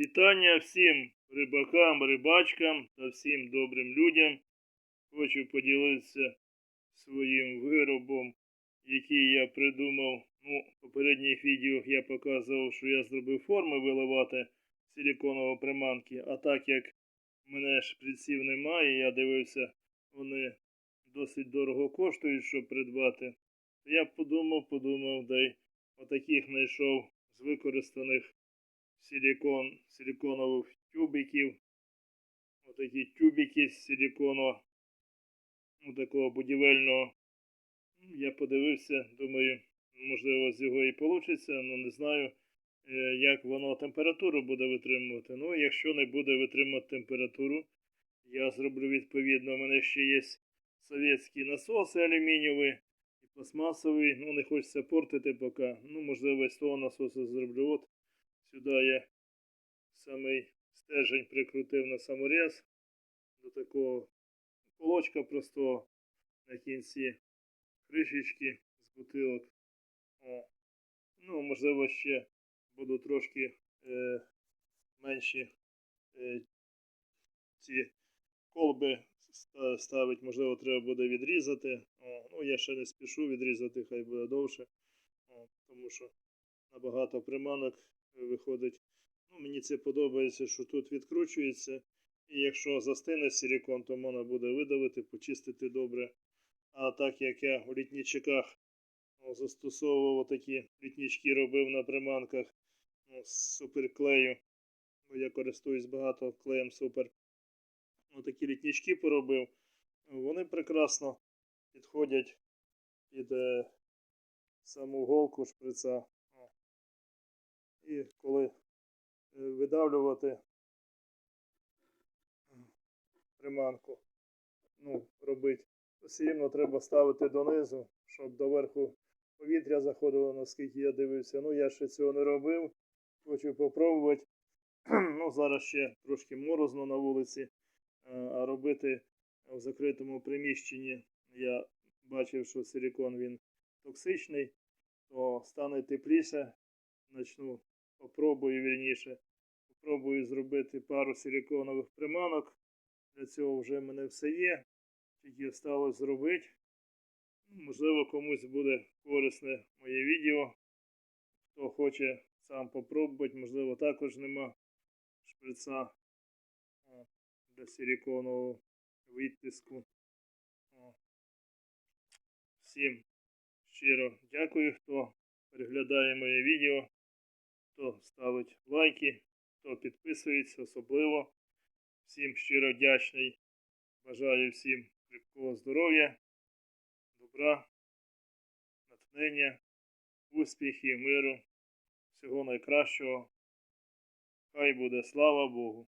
Вітання всім рибакам, рибачкам та всім добрим людям. Хочу поділитися своїм виробом, який я придумав. Ну, в попередніх відео я показував, що я зробив форми виливати силіконової приманки. А так як мене шприців немає, я дивився, вони досить дорого коштують, щоб придбати. Я подумав, подумав, дай отаких знайшов з використаних силикон, силиконових тюбиків. Отакі тюбики з силикону, ну, такого будівельного. Ну, Я подивився, думаю, можливо, з його і вийде, але не знаю, е, як воно температуру буде витримувати. Ну, якщо не буде витримувати температуру, я зроблю відповідно. У мене ще є совєтські насоси алюмінієві і пластмасовий. Ну, не хочеться портити поки. Ну, можливо, з того насосу зроблю. От сюди я самий стержень прикрутив на саморез до такого колочка простого на кінці кришечки з бутилок. О. Ну, можливо, ще буду трошки е, менші е, ці колби ставити, можливо, треба буде відрізати. О, ну, я ще не спішу відрізати, хай буде довше. О, тому що набагато приманок виходить. Ну, мені це подобається, що тут відкручується. І якщо застине силікон, то можна буде видавити, почистити добре. А так як я у літнічиках ну, застосовував такі літнічки робив на приманках ну, з суперклею. Бо я користуюсь багато клеєм супер. Ну, такі літнічки поробив. Вони прекрасно підходять під е, саму голку шприца. І коли е, видавлювати приманку, ну, робити, рівно треба ставити донизу, щоб доверху повітря заходило, наскільки я дивився. Ну, я ще цього не робив. Хочу попробувати. ну, зараз ще трошки морозно на вулиці, е, а робити в закритому приміщенні я бачив, що силікон він токсичний, то стане тепліше. Начну, попробую вірніше. Попробую зробити пару силіконових приманок. Для цього вже в мене все є. Тільки осталось зробити. Ну, Можливо, комусь буде корисне моє відео. Хто хоче сам попробувати, можливо, також нема шприца для силіконового відтиску. Всім щиро дякую, хто переглядає моє відео, хто ставить лайки, хто підписується особливо. Всім щиро вдячний. Бажаю всім крепкого здоров'я, добра, натхнення, успіхів, миру, всього найкращого. Хай буде слава Богу.